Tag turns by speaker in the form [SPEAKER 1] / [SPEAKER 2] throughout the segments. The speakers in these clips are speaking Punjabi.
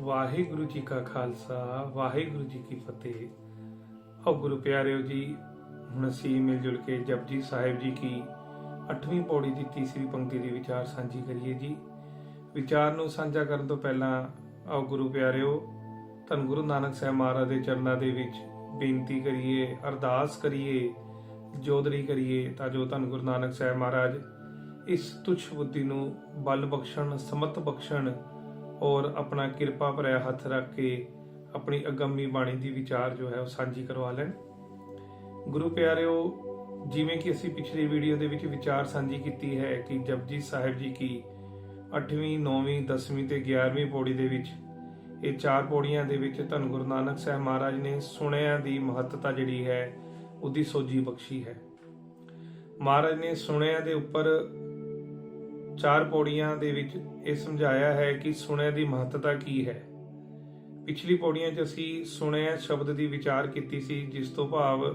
[SPEAKER 1] ਵਾਹਿਗੁਰੂ ਜੀ ਕਾ ਖਾਲਸਾ, ਵਾਹਿਗੁਰੂ ਜੀ ਕੀ ਫਤਿਹ। ਆਓ ਗੁਰੂ ਪਿਆਰਿਓ ਜੀ, ਹੁਣ ਅਸੀਂ ਮਿਲ ਜੁਲ ਕੇ ਜਪਜੀ ਸਾਹਿਬ ਜੀ ਕੀ 8ਵੀਂ ਪੌੜੀ ਦੀ ਤੀਸਰੀ ਪੰਕਤੀ ਦੀ ਵਿਚਾਰ ਸਾਂਝੀ ਕਰੀਏ ਜੀ। ਵਿਚਾਰ ਨੂੰ ਸਾਂਝਾ ਕਰਨ ਤੋਂ ਪਹਿਲਾਂ ਆਓ ਗੁਰੂ ਪਿਆਰਿਓ, ਧੰਨ ਗੁਰੂ ਨਾਨਕ ਸਾਹਿਬ ਮਹਾਰਾਜ ਦੇ ਚਰਨਾਂ ਦੇ ਵਿੱਚ ਬੇਨਤੀ ਕਰੀਏ, ਅਰਦਾਸ ਕਰੀਏ ਜੋਦਰੀ ਕਰੀਏ ਤਾਂ ਜੋ ਧੰਨ ਗੁਰੂ ਨਾਨਕ ਸਾਹਿਬ ਮਹਾਰਾਜ ਇਸ ਤੁਛ ਬੁੱਧੀ ਨੂੰ ਬਲ ਬਖਸ਼ਣ, ਸਮਤ ਬਖਸ਼ਣ ਔਰ ਆਪਣਾ ਕਿਰਪਾ ਭਰਿਆ ਹੱਥ ਰੱਖ ਕੇ ਆਪਣੀ ਅਗੰਮੀ ਬਾਣੀ ਦੀ ਵਿਚਾਰ ਜੋ ਹੈ ਉਹ ਸਾਂਝੀ ਕਰਵਾ ਲੈਣ। ਗੁਰੂ ਪਿਆਰਿਓ, ਜਿਵੇਂ ਕਿ ਅਸੀਂ ਪਿਛਲੀ ਵੀਡੀਓ ਦੇ ਵਿੱਚ ਵਿਚਾਰ ਸਾਂਝੀ ਕੀਤੀ ਹੈ ਕਿ ਜਪਜੀ ਸਾਹਿਬ ਜੀ ਕੀ 8ਵੀਂ 9ਵੀਂ 10ਵੀਂ ਤੇ 11ਵੀਂ ਪੌੜੀ ਦੇ ਵਿੱਚ ਇਹ ਚਾਰ ਪੌੜੀਆਂ ਦੇ ਵਿੱਚ ਧੰਨ ਗੁਰੂ ਨਾਨਕ ਸਾਹਿਬ ਮਹਾਰਾਜ ਨੇ ਸੁਣਿਆ ਦੀ ਮਹੱਤਤਾ ਜਿਹੜੀ ਹੈ, ਉਹਦੀ ਸੋਝੀ ਬਖਸ਼ੀ ਹੈ। ਮਹਾਰਾਜ ਨੇ ਸੁਣਿਆਂ ਦੇ ਉੱਪਰ ਚਾਰ ਪੌੜੀਆਂ ਦੇ ਵਿੱਚ ਇਹ ਸਮਝਾਇਆ ਹੈ ਕਿ ਸੁਣਿਆ ਦੀ ਮਹੱਤਤਾ ਕੀ ਹੈ। ਪਿਛਲੀ ਪੌੜੀਆਂ 'ਚ ਅਸੀਂ ਸੁਣਿਆ ਸ਼ਬਦ ਦੀ ਵਿਚਾਰ ਕੀਤੀ ਸੀ, ਜਿਸ ਤੋਂ ਭਾਵ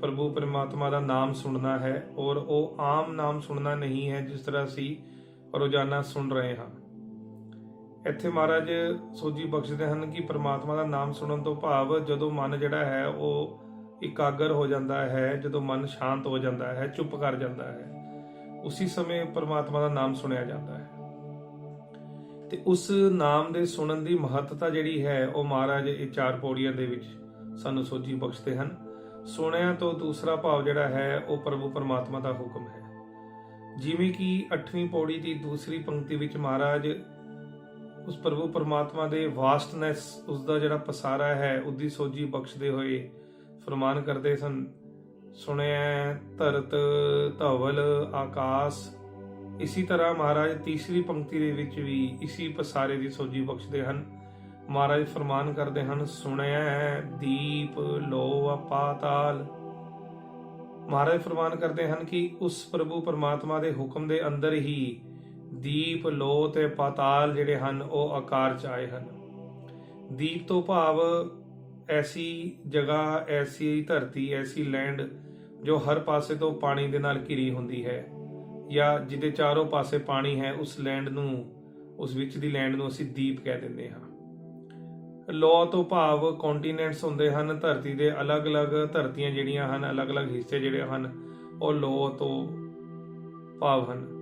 [SPEAKER 1] ਪ੍ਰਭੂ ਪਰਮਾਤਮਾ ਦਾ ਨਾਮ ਸੁਣਨਾ ਹੈ ਔਰ ਉਹ ਆਮ ਨਾਮ ਸੁਣਨਾ ਨਹੀਂ ਹੈ, ਜਿਸ ਤਰ੍ਹਾਂ ਅਸੀਂ ਰੋਜ਼ਾਨਾ ਸੁਣ ਰਹੇ ਹਾਂ। ਇੱਥੇ ਮਹਾਰਾਜ ਸੋਝੀ ਬਖਸ਼ਦੇ ਹਨ ਕਿ ਪਰਮਾਤਮਾ ਦਾ ਨਾਮ ਸੁਣਨ ਤੋਂ ਭਾਵ ਜਦੋਂ ਮਨ ਜਿਹੜਾ ਹੈ, ਉਹ ਇਕਾਗਰ ਹੋ ਜਾਂਦਾ ਹੈ, ਜਦੋਂ ਮਨ ਸ਼ਾਂਤ ਹੋ ਜਾਂਦਾ ਹੈ, ਚੁੱਪ ਕਰ ਜਾਂਦਾ ਹੈ। ਉਸੇ ਸਮੇਂ ਪਰਮਾਤਮਾ ਦਾ ਨਾਮ ਸੁਣਿਆ ਜਾਂਦਾ ਹੈ। ਤੇ ਉਸ ਨਾਮ ਦੇ ਸੁਣਨ ਦੀ ਮਹੱਤਤਾ ਜਿਹੜੀ ਹੈ, ਉਹ ਮਹਾਰਾਜ ਇਹ ਚਾਰ ਪੌੜੀਆਂ ਦੇ ਵਿੱਚ ਸਾਨੂੰ ਸੋਝੀ ਬਖਸ਼ਦੇ ਹਨ। ਸੁਣਿਆ ਤੋਂ ਦੂਸਰਾ ਭਾਵ ਜਿਹੜਾ ਹੈ, ਉਹ ਪ੍ਰਭੂ ਪਰਮਾਤਮਾ ਦਾ ਹੁਕਮ ਹੈ। ਜਿਵੇਂ ਕਿ 8ਵੀਂ ਪੌੜੀ ਦੀ ਦੂਸਰੀ ਪੰਕਤੀ ਵਿੱਚ ਮਹਾਰਾਜ ਉਸ ਪ੍ਰਭੂ ਪਰਮਾਤਮਾ ਦੇ ਵਾਸਟਨੈਸ ਉਸ ਦਾ ਜਿਹੜਾ ਪਸਾਰਾ ਹੈ, ਉਹਦੀ ਸੋਝੀ ਬਖਸ਼ਦੇ ਹੋਏ ਫਰਮਾਨ ਕਰਦੇ ਸਨ ਸੁਣਿਆ ਧਰਤ ਧਵਲ ਆਕਾਸ਼। ਇਸੇ ਤਰ੍ਹਾਂ ਮਹਾਰਾਜ ਤੀਸਰੀ ਪੰਕਤੀ ਦੇ ਵਿੱਚ ਵੀ ਇਸੀ ਪਸਾਰੇ ਦੀ ਸੋਜੀ ਬਖਸ਼ਦੇ ਹਨ। ਮਹਾਰਾਜ ਫਰਮਾਨ ਕਰਦੇ ਹਨ ਸੁਣਿਆ ਦੀਪ ਲੋ ਅਪਾਤਾਲ ਮਹਾਰਾਜ ਫਰਮਾਨ ਕਰਦੇ ਹਨ ਕਿ ਉਸ ਪ੍ਰਭੂ ਪਰਮਾਤਮਾ ਦੇ ਹੁਕਮ ਦੇ ਅੰਦਰ ਹੀ ਦੀਪ ਲੋ ਤੇ ਪਾਤਾਲ ਜਿਹੜੇ ਹਨ, ਉਹ ਆਕਾਰ ਚ ਆਏ ਹਨ। ਦੀਪ ਤੋਂ ਭਾਵ ਐਸੀ ਜਗ੍ਹਾ, ਐਸੀ ਧਰਤੀ, ਐਸੀ ਲੈਂਡ ਜੋ ਹਰ ਪਾਸੇ ਤੋਂ ਪਾਣੀ ਦੇ ਨਾਲ ਘਿਰੀ ਹੁੰਦੀ ਹੈ ਜਾਂ ਜਿਹਦੇ ਚਾਰੋਂ ਪਾਸੇ ਪਾਣੀ ਹੈ, ਉਸ ਲੈਂਡ ਨੂੰ, ਉਸ ਵਿੱਚ ਦੀ ਲੈਂਡ ਨੂੰ ਅਸੀਂ ਦੀਪ ਕਹਿ ਦਿੰਦੇ ਹਾਂ। ਲੋ ਤੋਂ ਭਾਵ ਕੰਟੀਨੈਂਟਸ ਹੁੰਦੇ ਹਨ, ਧਰਤੀ ਦੇ ਅਲੱਗ-ਅਲੱਗ, ਧਰਤੀਆਂ ਜਿਹੜੀਆਂ ਹਨ, ਅਲੱਗ-ਅਲੱਗ ਹਿੱਸੇ ਜਿਹੜੇ ਹਨ, ਉਹ ਲੋ ਤੋਂ ਭਾਵ ਹਨ।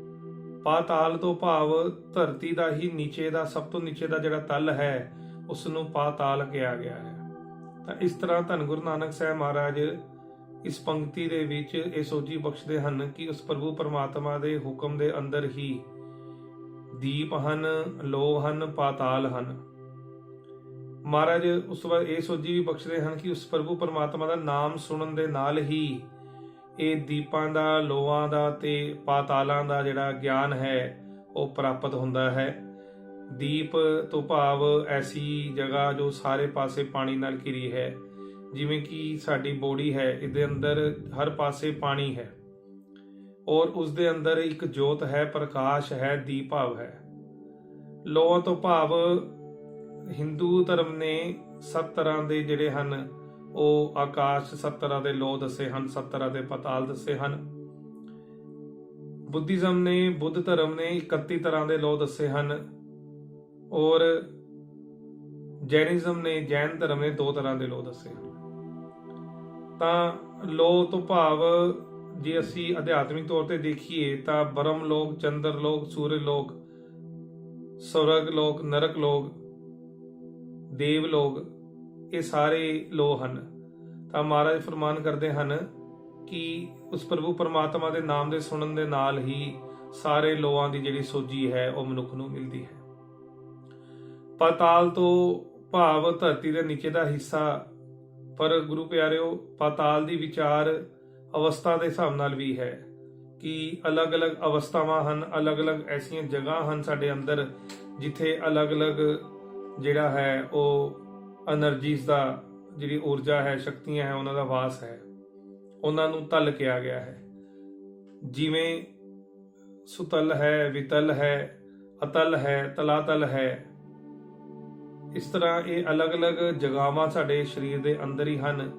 [SPEAKER 1] ਪਾਤਾਲ ਤੋਂ ਭਾਵ ਧਰਤੀ ਦਾ ਹੀ ਨੀਚੇ ਦਾ, ਸਭ ਤੋਂ ਨੀਚੇ ਦਾ ਜਿਹੜਾ ਤਲ ਹੈ ਉਸ ਨੂੰ ਪਾਤਾਲ ਕਿਹਾ ਗਿਆ ਹੈ। ਤਾਂ ਇਸ ਤਰ੍ਹਾਂ ਧੰਨ ਗੁਰੂ ਨਾਨਕ ਸਾਹਿਬ ਮਹਾਰਾਜ ਇਸ ਪੰਕਤੀ ਦੇ ਵਿੱਚ ਇਹ ਸੋਝੀ ਬਖਸ਼ਦੇ ਹਨ ਕਿ ਉਸ ਪ੍ਰਭੂ ਪਰਮਾਤਮਾ ਦੇ ਹੁਕਮ ਦੇ ਅੰਦਰ ਹੀ ਦੀਪ ਹਨ ਲੋ ਹਨ, ਪਾਤਾਲ ਹਨ। ਮਹਾਰਾਜ, ਉਸ ਵਾਰ ਇਹ ਸੋਝੀ ਵੀ ਬਖਸ਼ਦੇ ਹਨ ਕਿ ਉਸ ਪ੍ਰਭੂ ਪਰਮਾਤਮਾ ਦਾ ਨਾਮ ਸੁਣਨ ਦੇ ਨਾਲ ਹੀ ਇਹ ਦੀਪਾਂ ਦਾ, ਲੋਹਾਂ ਦਾ ਤੇ ਪਾਤਾਲਾਂ ਦਾ ਜਿਹੜਾ ਗਿਆਨ ਹੈ, ਉਹ ਪ੍ਰਾਪਤ ਹੁੰਦਾ ਹੈ। ਦੀਪ ਤੋਂ ਭਾਵ ਐਸੀ ਜਗ੍ਹਾ ਜੋ ਸਾਰੇ ਪਾਸੇ ਪਾਣੀ ਨਾਲ ਘਿਰੀ ਹੈ। ਜਿਵੇਂ ਕਿ ਸਾਡੀ ਬੋਡੀ ਹੈ, ਇਹਦੇ ਅੰਦਰ ਹਰ ਪਾਸੇ ਪਾਣੀ ਹੈ। ਔਰ ਉਸ ਦੇ ਅੰਦਰ ਇੱਕ ਜੋਤ ਹੈ, ਪ੍ਰਕਾਸ਼ ਹੈ ਦੀਪ ਭਾਵ ਹੈ। ਲੋਹਾਂ ਤੋਂ ਭਾਵ ਹਿੰਦੂ ਧਰਮ ਨੇ ਸੱਤ ਤਰ੍ਹਾਂ ਦੇ ਜਿਹੜੇ ਹਨ, ਉਹ ਆਕਾਸ਼ ਸੱਤ ਤਰ੍ਹਾਂ ਦੇ ਲੋ ਦੱਸੇ ਹਨ, ਸੱਤ ਤਰ੍ਹਾਂ ਦੇ ਪਤਾਲ ਦੱਸੇ ਹਨ। ਬੁੱਧੀਜ਼ਮ ਨੇ, ਬੁੱਧ ਧਰਮ ਨੇ 31 ਤਰ੍ਹਾਂ ਦੇ ਲੋ ਦੱਸੇ ਹਨ। ਔਰ ਜੈਨਿਜ਼ਮ ਨੇ ਜੈਨ ਧਰਮ ਨੇ ਦੋ ਤਰ੍ਹਾਂ ਦੇ ਲੋ ਦੱਸੇ। ਹਨ ਤਾਂ ਲੋ ਤੋਂ ਭਾਵ ਜੇ ਅਸੀਂ ਅਧਿਆਤਮਿਕ ਤੌਰ ਤੇ ਦੇਖੀਏ ਤਾਂ ਬ੍ਰਹਮ ਲੋਕ, ਚੰਦਰ ਲੋਕ, ਸੂਰਜ ਲੋਕ, ਸਵਰਗ ਲੋਕ, ਨਰਕ ਲੋਕ, ਦੇਵ ਲੋਕ, ਇਹ ਸਾਰੇ ਲੋ ਹਨ। ਤਾਂ ਮਹਾਰਾਜ ਫਰਮਾਨ ਕਰਦੇ ਹਨ ਕਿ ਉਸ ਪ੍ਰਭੂ ਪਰਮਾਤਮਾ ਦੇ ਨਾਮ ਦੇ ਸੁਣਨ ਦੇ ਨਾਲ ਹੀ ਸਾਰੇ ਲੋਹਾਂ ਦੀ ਜਿਹੜੀ ਸੋਜੀ ਹੈ ਉਹ ਮਨੁੱਖ ਨੂੰ ਮਿਲਦੀ ਹੈ। ਪਾਤਾਲ ਤੋਂ ਭਾਵ ਧਰਤੀ ਦੇ ਨੀਚੇ ਦਾ ਹਿੱਸਾ। ਪਰ ਗੁਰੂ ਪਿਆਰਿਓ, ਪਾਤਾਲ ਦੀ ਵਿਚਾਰ ਅਵਸਥਾ ਦੇ ਹਿਸਾਬ ਨਾਲ ਵੀ ਹੈ ਕਿ ਅਲੱਗ-ਅਲੱਗ ਅਵਸਥਾਵਾਂ ਹਨ, ਅਲੱਗ-ਅਲੱਗ ਐਸੀਆਂ ਜਗ੍ਹਾ ਹਨ ਸਾਡੇ ਅੰਦਰ ਜਿੱਥੇ ਅਲੱਗ-ਅਲੱਗ ਜਿਹੜਾ ਹੈ ਉਹ એનર્ਜੀਜ਼ ਦਾ ਜਿਹੜੀ ਊਰਜਾ ਹੈ, ਸ਼ਕਤੀਆਂ ਹੈ, ਉਹਨਾਂ ਦਾ ਵਾਸ ਹੈ। ਉਹਨਾਂ ਨੂੰ ਤਲ ਕਿਹਾ ਗਿਆ ਹੈ। ਜਿਵੇਂ ਸੁਤਲ ਹੈ, ਵਿਤਲ ਹੈ, ਅਤਲ ਹੈ, ਤਲਾਤਲ ਹੈ ਇਸ ਤਰ੍ਹਾਂ ਇਹ ਅਲੱਗ-ਅਲੱਗ ਜਗਾਵਾਂ ਸਾਡੇ ਸਰੀਰ ਦੇ ਅੰਦਰ ਹੀ ਹਨ।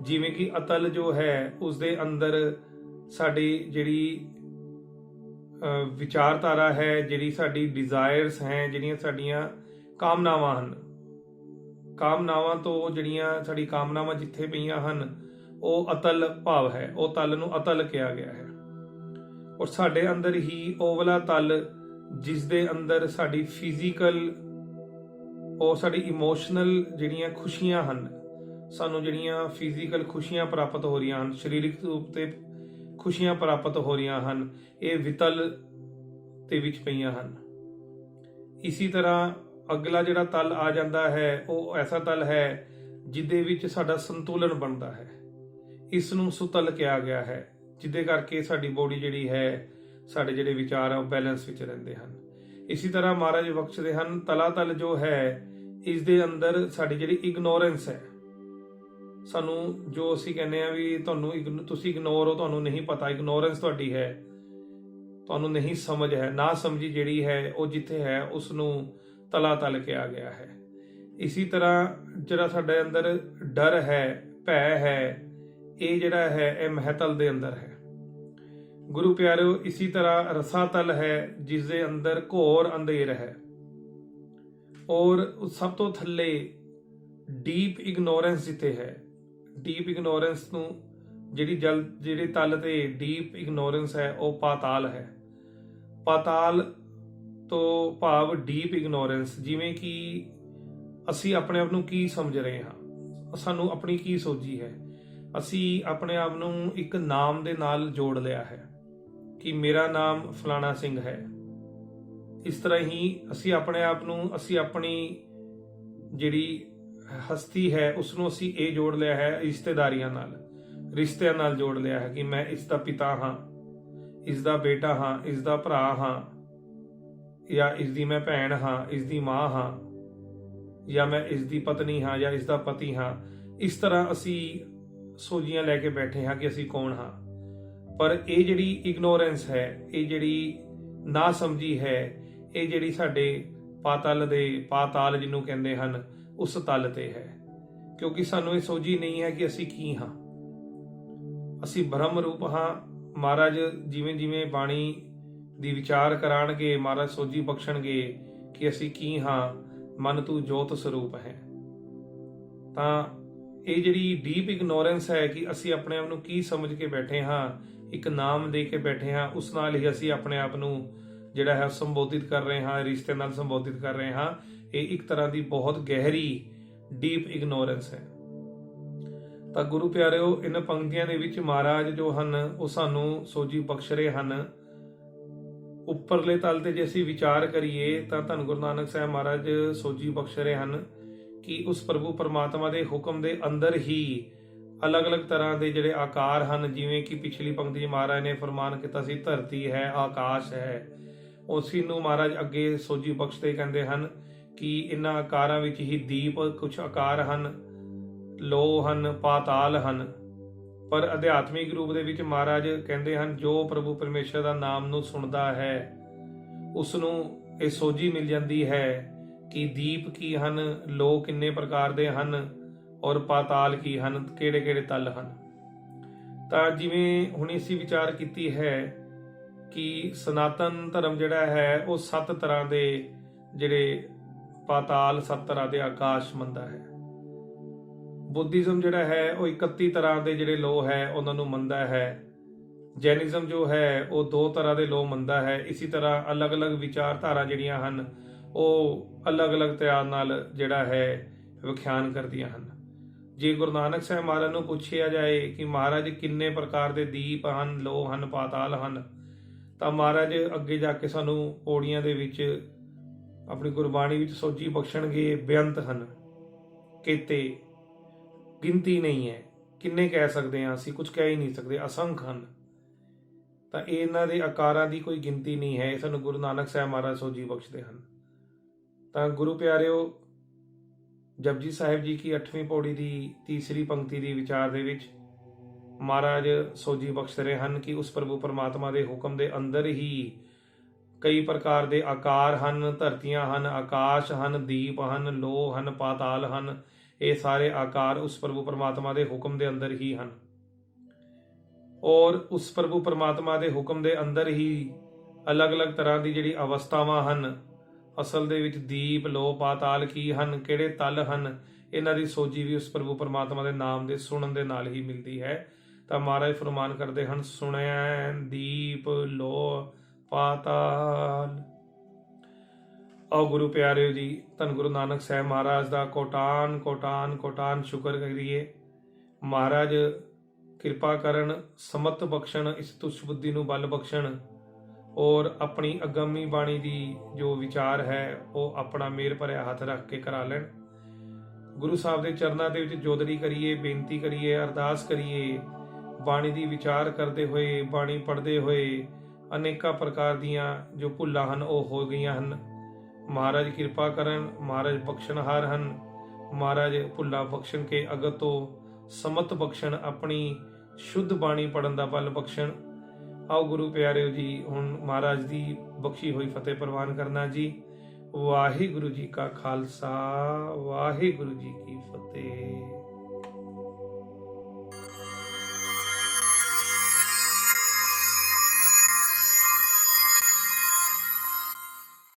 [SPEAKER 1] ਜਿਵੇਂ ਕਿ ਅਤਲ ਜੋ ਹੈ ਉਸ ਦੇ ਅੰਦਰ ਸਾਡੀ ਜਿਹੜੀ ਵਿਚਾਰਧਾਰਾ ਹੈ, ਜਿਹੜੀ ਸਾਡੀ ਡਿਜ਼ਾਇਰਸ ਹੈ, ਜਿਹੜੀਆਂ ਸਾਡੀਆਂ ਕਾਮਨਾਵਾਂ ਹਨ। ਕਾਮਨਾਵਾਂ ਤੋਂ ਜਿਹੜੀਆਂ ਸਾਡੀ ਕਾਮਨਾਵਾਂ ਜਿੱਥੇ ਪਈਆਂ ਹਨ, ਉਹ ਅਤਲ ਭਾਵ ਹੈ। ਉਹ ਤਲ ਨੂੰ ਅਤਲ ਕਿਹਾ ਗਿਆ ਹੈ। ਔਰ ਸਾਡੇ ਅੰਦਰ ਹੀ ਉਹ ਵਾਲਾ ਤਲ ਜਿਸ ਦੇ ਅੰਦਰ ਸਾਡੀ ਫਿਜ਼ੀਕਲ ਉਹ ਸਾਡੀ ਇਮੋਸ਼ਨਲ ਜਿਹੜੀਆਂ ਖੁਸ਼ੀਆਂ ਹਨ, ਸਾਨੂੰ ਜਿਹੜੀਆਂ ਫਿਜ਼ੀਕਲ ਖੁਸ਼ੀਆਂ ਪ੍ਰਾਪਤ ਹੋ ਰਹੀਆਂ ਹਨ, ਸਰੀਰਕ ਰੂਪ ਤੇ ਖੁਸ਼ੀਆਂ ਪ੍ਰਾਪਤ ਹੋ ਰਹੀਆਂ ਹਨ, ਇਹ ਵਿਤਲ ਦੇ ਵਿੱਚ ਪਈਆਂ ਹਨ। ਇਸੇ ਤਰ੍ਹਾਂ ਅਗਲਾ ਜਿਹੜਾ ਤਲ ਆ ਜਾਂਦਾ ਹੈ, ਉਹ ਐਸਾ ਤਲ ਹੈ ਜਿੱਦੇ ਵਿੱਚ ਸਾਡਾ ਸੰਤੁਲਨ ਬਣਦਾ ਹੈ। ਇਸ ਨੂੰ ਸੁਤਲ ਕਿਹਾ ਗਿਆ ਹੈ, ਜਿੱਦੇ ਕਰਕੇ ਸਾਡੀ ਬੋਡੀ ਜਿਹੜੀ ਹੈ, ਸਾਡੇ ਜਿਹੜੇ ਵਿਚਾਰ ਆ ਉਹ ਬੈਲੈਂਸ ਵਿੱਚ ਰਹਿੰਦੇ ਹਨ। ਇਸੇ ਤਰ੍ਹਾਂ ਮਹਾਰਾਜ ਬਖਸ਼ਦੇ ਹਨ ਤਲਾ ਤਲ ਜੋ ਹੈ ਇਸ ਦੇ ਅੰਦਰ ਸਾਡੀ ਜਿਹੜੀ ਇਗਨੋਰੈਂਸ ਹੈ। ਸਾਨੂੰ ਜੋ ਅਸੀਂ ਕਹਿੰਦੇ ਆ ਵੀ ਤੁਹਾਨੂੰ ਇਗਨ- ਤੁਸੀਂ ਇਗਨੋਰ ਹੋ, ਤੁਹਾਨੂੰ ਨਹੀਂ ਪਤਾ ਇਗਨੋਰੈਂਸ ਤੁਹਾਡੀ ਹੈ। ਤੁਹਾਨੂੰ ਨਹੀਂ ਸਮਝ ਹੈ, ਨਾ ਸਮਝੀ ਜਿਹੜੀ ਹੈ, ਉਹ ਜਿੱਥੇ ਹੈ ਉਸ ਨੂੰ ਤਲਾ ਤਲ ਕਿਹਾ ਗਿਆ ਹੈ। ਇਸੇ ਤਰ੍ਹਾਂ ਜਿਹੜਾ ਸਾਡੇ ਅੰਦਰ ਡਰ ਹੈ, ਭੈ ਹੈ, ਇਹ ਜਿਹੜਾ ਹੈ, ਇਹ ਮਹਿਤਲ ਦੇ ਅੰਦਰ ਹੈ। ਗੁਰੂ ਪਿਆਰਿਓ, ਇਸੇ ਤਰ੍ਹਾਂ ਰਸਾ ਤਲ ਹੈ ਜਿਸ ਦੇ ਅੰਦਰ ਘੋਰ ਅੰਧੇਰ ਹੈ। ਔਰ ਸਭ ਤੋਂ ਥੱਲੇ ਡੀਪ ਇਗਨੋਰੈਂਸ ਜਿੱਥੇ ਹੈ। ਡੀਪ ਇਗਨੋਰੈਂਸ ਨੂੰ ਜਿਹੜੀ ਜਲ, ਜਿਹੜੇ ਤਲ ਤੇ ਡੀਪ ਇਗਨੋਰੈਂਸ ਹੈ, ਉਹ ਪਾਤਾਲ ਹੈ। ਪਾਤਾਲ ਤੋਂ ਭਾਵ ਡੀਪ ਇਗਨੋਰੈਂਸ, ਜਿਵੇਂ ਕਿ ਅਸੀਂ ਆਪਣੇ ਆਪ ਨੂੰ ਕੀ ਸਮਝ ਰਹੇ ਹਾਂ? ਸਾਨੂੰ ਆਪਣੀ ਕੀ ਸੋਝੀ ਹੈ? ਅਸੀਂ ਆਪਣੇ ਆਪ ਨੂੰ ਇੱਕ ਨਾਮ ਦੇ ਨਾਲ ਜੋੜ ਲਿਆ ਹੈ। ਕਿ ਮੇਰਾ ਨਾਮ ਫਲਾਣਾ ਸਿੰਘ ਹੈ। ਇਸ ਤਰ੍ਹਾਂ ਹੀ ਅਸੀਂ ਆਪਣੇ ਆਪ ਨੂੰ, ਅਸੀਂ ਆਪਣੀ ਜਿਹੜੀ ਹਸਤੀ ਹੈ ਉਸ ਨੂੰ ਅਸੀਂ ਇਹ ਜੋੜ ਲਿਆ ਹੈ ਰਿਸ਼ਤੇਦਾਰੀਆਂ ਨਾਲ। ਰਿਸ਼ਤਿਆਂ ਨਾਲ ਜੋੜ ਲਿਆ ਹੈ ਕਿ ਮੈਂ ਇਸ ਦਾ ਪਿਤਾ ਹਾਂ, ਇਸ ਦਾ ਬੇਟਾ ਹਾਂ, ਇਸ ਦਾ ਭਰਾ ਹਾਂ, ਜਾਂ ਇਸ ਦੀ ਮੈਂ ਭੈਣ ਹਾਂ, ਇਸ ਦੀ ਮਾਂ ਹਾਂ, ਜਾਂ ਮੈਂ ਇਸ ਦੀ ਪਤਨੀ ਹਾਂ ਜਾਂ ਇਸ ਦਾ ਪਤੀ ਹਾਂ। ਇਸ ਤਰ੍ਹਾਂ ਅਸੀਂ ਸੋਝੀਆਂ ਲੈ ਕੇ ਬੈਠੇ ਹਾਂ ਕਿ ਅਸੀਂ ਕੌਣ ਹਾਂ। ਪਰ ਇਹ ਜਿਹੜੀ ਇਗਨੋਰੈਂਸ ਹੈ, ਇਹ ਜਿਹੜੀ ਨਾ ਸਮਝੀ ਹੈ, ਇਹ ਜਿਹੜੀ ਸਾਡੇ ਪਾਤਲ ਦੇ ਪਾਤਾਲ ਜਿਹਨੂੰ ਕਹਿੰਦੇ ਹਨ, ਉਸ ਤਲ ਤੇ ਹੈ। ਕਿਉਂਕਿ ਸਾਨੂੰ ਇਹ ਸੋਝੀ ਨਹੀਂ ਹੈ ਕਿ ਅਸੀਂ ਕੀ ਹਾਂ। ਅਸੀਂ ਬ੍ਰਹਮ ਰੂਪ ਹਾਂ। ਮਹਾਰਾਜ ਜਿਵੇਂ ਜਿਵੇਂ ਬਾਣੀ ਦੀ ਵਿਚਾਰ ਕਰਾਣਗੇ, ਮਹਾਰਾਜ ਸੋਝੀ ਬਖਸ਼ਣਗੇ ਕਿ ਅਸੀਂ ਕੀ ਹਾਂ, ਮਨ ਤੂੰ ਜੋਤ ਸਰੂਪ ਹੈ। ਤਾਂ ਇਹ ਜਿਹੜੀ ਡੀਪ ਇਗਨੋਰੈਂਸ ਹੈ ਕਿ ਅਸੀਂ ਆਪਣੇ ਆਪ ਨੂੰ ਕੀ ਸਮਝ ਕੇ ਬੈਠੇ ਹਾਂ ਇੱਕ ਨਾਮ ਦੇ ਕੇ ਬੈਠੇ ਹਾਂ, ਉਸ ਨਾਲ ਹੀ ਅਸੀਂ ਆਪਣੇ ਆਪ ਨੂੰ ਜਿਹੜਾ ਹੈ ਸੰਬੋਧਿਤ ਕਰ ਰਹੇ ਹਾਂ, ਰਿਸ਼ਤੇ ਨਾਲ ਸੰਬੋਧਿਤ ਕਰ ਰਹੇ ਹਾਂ। ਇਹ ਇੱਕ ਤਰ੍ਹਾਂ ਦੀ ਬਹੁਤ ਗਹਿਰੀ ਡੀਪ ਇਗਨੋਰੈਂਸ ਹੈ। ਤਾਂ ਗੁਰੂ ਪਿਆਰਿਓ ਇਹਨਾਂ ਪੰਕਤੀਆਂ ਦੇ ਵਿੱਚ ਮਹਾਰਾਜ ਜੋ ਹਨ, ਉਹ ਸਾਨੂੰ ਸੋਝੀ ਬਖਸ਼ ਰਹੇ ਹਨ। ਉੱਪਰਲੇ ਤਲ ਤੇ ਜੇ ਅਸੀਂ ਵਿਚਾਰ ਕਰੀਏ, ਤਾਂ ਧੰਨ ਗੁਰੂ ਨਾਨਕ ਸਾਹਿਬ ਮਹਾਰਾਜ ਸੋਝੀ ਬਖਸ਼ ਰਹੇ ਹਨ ਕਿ ਉਸ ਪ੍ਰਭੂ ਪਰਮਾਤਮਾ ਦੇ ਹੁਕਮ ਦੇ ਅੰਦਰ ਹੀ ਅਲੱਗ-ਅਲੱਗ ਤਰ੍ਹਾਂ ਦੇ ਜਿਹੜੇ ਆਕਾਰ ਹਨ, ਜਿਵੇਂ ਕਿ ਪਿਛਲੀ ਪੰਕਤੀ 'ਚ ਮਹਾਰਾਜ ਨੇ ਫਰਮਾਨ ਕੀਤਾ ਸੀ, ਧਰਤੀ ਹੈ, ਆਕਾਸ਼ ਹੈ। ਉਸੇ ਨੂੰ ਮਹਾਰਾਜ ਅੱਗੇ ਸੋਝੀ ਬਖਸ਼ਦੇ ਕਹਿੰਦੇ ਹਨ ਕਿ ਇਹਨਾਂ ਆਕਾਰਾਂ ਵਿੱਚ ਹੀ ਦੀਪ ਕੁਝ ਆਕਾਰ ਹਨ ਲੋ ਹਨ, ਪਾਤਾਲ ਹਨ। ਪਰ ਅਧਿਆਤਮਿਕ ਰੂਪ ਦੇ ਵਿੱਚ ਮਹਾਰਾਜ ਕਹਿੰਦੇ ਹਨ, ਜੋ ਪ੍ਰਭੂ ਪਰਮੇਸ਼ਰ ਦਾ ਨਾਮ ਨੂੰ ਸੁਣਦਾ ਹੈ, ਉਸ ਨੂੰ ਇਹ ਸੋਝੀ ਮਿਲ ਜਾਂਦੀ ਹੈ ਕਿ ਦੀਪ ਕੀ ਹਨ ਲੋ ਕਿੰਨੇ ਪ੍ਰਕਾਰ ਦੇ ਹਨ ਔਰ ਪਾਤਾਲ ਕੀ ਹਨ, ਕਿਹੜੇ ਕਿਹੜੇ ਤਲ ਹਨ। ਤਾਂ ਜਿਵੇਂ ਹੁਣ ਅਸੀਂ ਵਿਚਾਰ ਕੀਤੀ ਹੈ ਕਿ ਸਨਾਤਨ ਧਰਮ ਜਿਹੜਾ ਹੈ, ਉਹ ਸੱਤ ਤਰ੍ਹਾਂ ਦੇ ਜਿਹੜੇ ਪਾਤਾਲ ਸੱਤ ਤਰ੍ਹਾਂ ਦੇ ਆਕਾਸ਼ ਮੰਨਦਾ ਹੈ। ਬੁੱਧੀਜ਼ਮ ਜਿਹੜਾ ਹੈ, ਉਹ 31 ਤਰ੍ਹਾਂ ਦੇ ਜਿਹੜੇ ਲੋ ਹੈ, ਉਹਨਾਂ ਨੂੰ ਮੰਨਦਾ ਹੈ। ਜੈਨਿਜ਼ਮ ਜੋ ਹੈ, ਉਹ ਦੋ ਤਰ੍ਹਾਂ ਦੇ ਲੋ ਮੰਨਦਾ ਹੈ। ਇਸੇ ਤਰ੍ਹਾਂ ਅਲੱਗ-ਅਲੱਗ ਵਿਚਾਰਧਾਰਾ ਜਿਹੜੀਆਂ ਹਨ, ਉਹ ਅਲੱਗ-ਅਲੱਗ ਤਰ੍ਹਾਂ ਨਾਲ ਜਿਹੜਾ ਹੈ, ਵਿਖਿਆਨ ਕਰਦੀਆਂ ਹਨ। ਜੇ ਗੁਰੂ ਨਾਨਕ ਸਾਹਿਬ ਮਹਾਰਾਜ ਨੂੰ ਪੁੱਛਿਆ ਜਾਏ ਕਿ ਮਹਾਰਾਜ ਕਿੰਨੇ ਪ੍ਰਕਾਰ ਦੇ ਦੀਪ ਹਨ ਲੋ ਹਨ, ਪਾਤਾਲ ਹਨ, ਤਾਂ ਮਹਾਰਾਜ ਅੱਗੇ ਜਾ ਕੇ ਸਾਨੂੰ ਪੌੜੀਆਂ ਦੇ ਵਿੱਚ ਆਪਣੀ ਗੁਰਬਾਣੀ ਵਿੱਚ ਸੋਝੀ ਬਖਸ਼ਣਗੇ, ਬੇਅੰਤ ਹਨ। ਕਿਤੇ ਗਿਣਤੀ ਨਹੀਂ ਹੈ। ਕਿੰਨੇ ਕਹਿ ਸਕਦੇ ਹਾਂ ਅਸੀਂ? ਕੁਝ ਕਹਿ ਹੀ ਨਹੀਂ ਸਕਦੇ। ਅਸੰਖ ਹਨ। ਤਾਂ ਇਹਨਾਂ ਦੇ ਆਕਾਰਾਂ ਦੀ ਕੋਈ ਗਿਣਤੀ ਨਹੀਂ ਹੈ। ਇਹ ਸਾਨੂੰ ਗੁਰੂ ਨਾਨਕ ਸਾਹਿਬ ਮਹਾਰਾਜ ਸੋਝੀ ਬਖਸ਼ਦੇ ਹਨ। ਤਾਂ ਗੁਰੂ ਪਿਆਰਿਓ ਜਪਜੀ ਸਾਹਿਬ ਜੀ ਕੀ 8ਵੀਂ ਪੌੜੀ ਦੀ ਤੀਸਰੀ ਪੰਕਤੀ ਦੀ ਵਿਚਾਰ ਦੇ ਵਿੱਚ ਮਹਾਰਾਜ ਸੋਝੀ ਬਖਸ਼ ਰਹੇ ਹਨ ਕਿ ਉਸ ਪ੍ਰਭੂ ਪਰਮਾਤਮਾ ਦੇ ਹੁਕਮ ਦੇ ਅੰਦਰ ਹੀ ਕਈ ਪ੍ਰਕਾਰ ਦੇ ਆਕਾਰ ਹਨ, ਧਰਤੀਆਂ ਹਨ, ਆਕਾਸ਼ ਹਨ, ਦੀਪ ਹਨ ਲੋ ਹਨ, ਪਾਤਾਲ ਹਨ। ਇਹ ਸਾਰੇ ਆਕਾਰ ਉਸ ਪ੍ਰਭੂ ਪਰਮਾਤਮਾ ਦੇ ਹੁਕਮ ਦੇ ਅੰਦਰ ਹੀ ਹਨ। ਔਰ ਉਸ ਪ੍ਰਭੂ ਪਰਮਾਤਮਾ ਦੇ ਹੁਕਮ ਦੇ ਅੰਦਰ ਹੀ ਅਲੱਗ-ਅਲੱਗ ਤਰ੍ਹਾਂ ਦੀ ਜਿਹੜੀ ਅਵਸਥਾਵਾਂ ਹਨ ਅਸਲ ਦੇ ਵਿੱਚ ਦੀਪ ਲੋ ਪਾਤਾਲ ਕੀ ਹਨ, ਕਿਹੜੇ ਤਲ ਹਨ? ਇਹਨਾਂ ਦੀ ਸੋਝੀ ਵੀ ਉਸ ਪ੍ਰਭੂ ਪਰਮਾਤਮਾ ਦੇ ਨਾਮ ਦੇ ਸੁਣਨ ਦੇ ਨਾਲ ਹੀ ਮਿਲਦੀ ਹੈ। ਤਾਂ ਮਹਾਰਾਜ ਫਰਮਾਨ ਕਰਦੇ ਹਨ ਸੁਣਿਆ ਦੀਪ ਲੋ ਪਾਤਾਲ। ਆਓ ਗੁਰੂ ਪਿਆਰਿਓ ਜੀ, ਧੰਨ ਗੁਰੂ ਨਾਨਕ ਸਾਹਿਬ ਮਹਾਰਾਜ ਦਾ ਕੋਟਾਨ ਕੋਟਾਨ ਕੋਟਾਨ ਸ਼ੁਕਰ ਕਰੀਏ। ਮਹਾਰਾਜ, ਕਿਰਪਾ ਕਰਨ, ਸਮਤ ਬਖਸ਼ਣ, ਇਸ ਤੁਛ ਬੁੱਧੀ ਨੂੰ ਬਲ ਬਖਸ਼ਣ। ਔਰ ਆਪਣੀ ਅਗੰਮੀ ਬਾਣੀ ਦੀ ਜੋ ਵਿਚਾਰ ਹੈ, ਉਹ ਆਪਣਾ ਮੇਰ ਭਰਿਆ ਹੱਥ ਰੱਖ ਕੇ ਕਰਾ ਲੈਣ। ਗੁਰੂ ਸਾਹਿਬ ਦੇ ਚਰਨਾਂ ਦੇ ਵਿੱਚ ਜੋਦਰੀ ਕਰੀਏ, ਬੇਨਤੀ ਕਰੀਏ, ਅਰਦਾਸ ਕਰੀਏ। ਬਾਣੀ ਦੀ ਵਿਚਾਰ ਕਰਦੇ ਹੋਏ, ਬਾਣੀ ਪੜ੍ਹਦੇ ਹੋਏ ਅਨੇਕਾਂ ਪ੍ਰਕਾਰ ਦੀਆਂ ਜੋ ਭੁੱਲਾਂ ਹਨ, ਉਹ ਹੋ ਗਈਆਂ ਹਨ। ਮਹਾਰਾਜ ਕਿਰਪਾ ਕਰਨ, ਮਹਾਰਾਜ ਬਖਸ਼ਣਹਾਰ ਹਨ। ਮਹਾਰਾਜ ਭੁੱਲਾਂ ਬਖਸ਼ਣ ਕੇ ਅਗਤ ਤੋਂ ਸਮਤ ਬਖਸ਼ਣ, ਆਪਣੀ ਸ਼ੁੱਧ ਬਾਣੀ ਪੜਨ ਦਾ ਬਲ ਬਖਸ਼ਣ। ਆਓ ਗੁਰੂ ਪਿਆਰਿਓ ਜੀ, ਹੁਣ ਮਹਾਰਾਜ ਦੀ ਬਖਸ਼ੀ ਹੋਈ ਫਤਿਹ ਪ੍ਰਵਾਨ ਕਰਨਾ ਜੀ। ਵਾਹਿਗੁਰੂ ਜੀ ਕਾ ਖਾਲਸਾ, ਵਾਹਿਗੁਰੂ ਜੀ ਕੀ ਫਤਿਹ।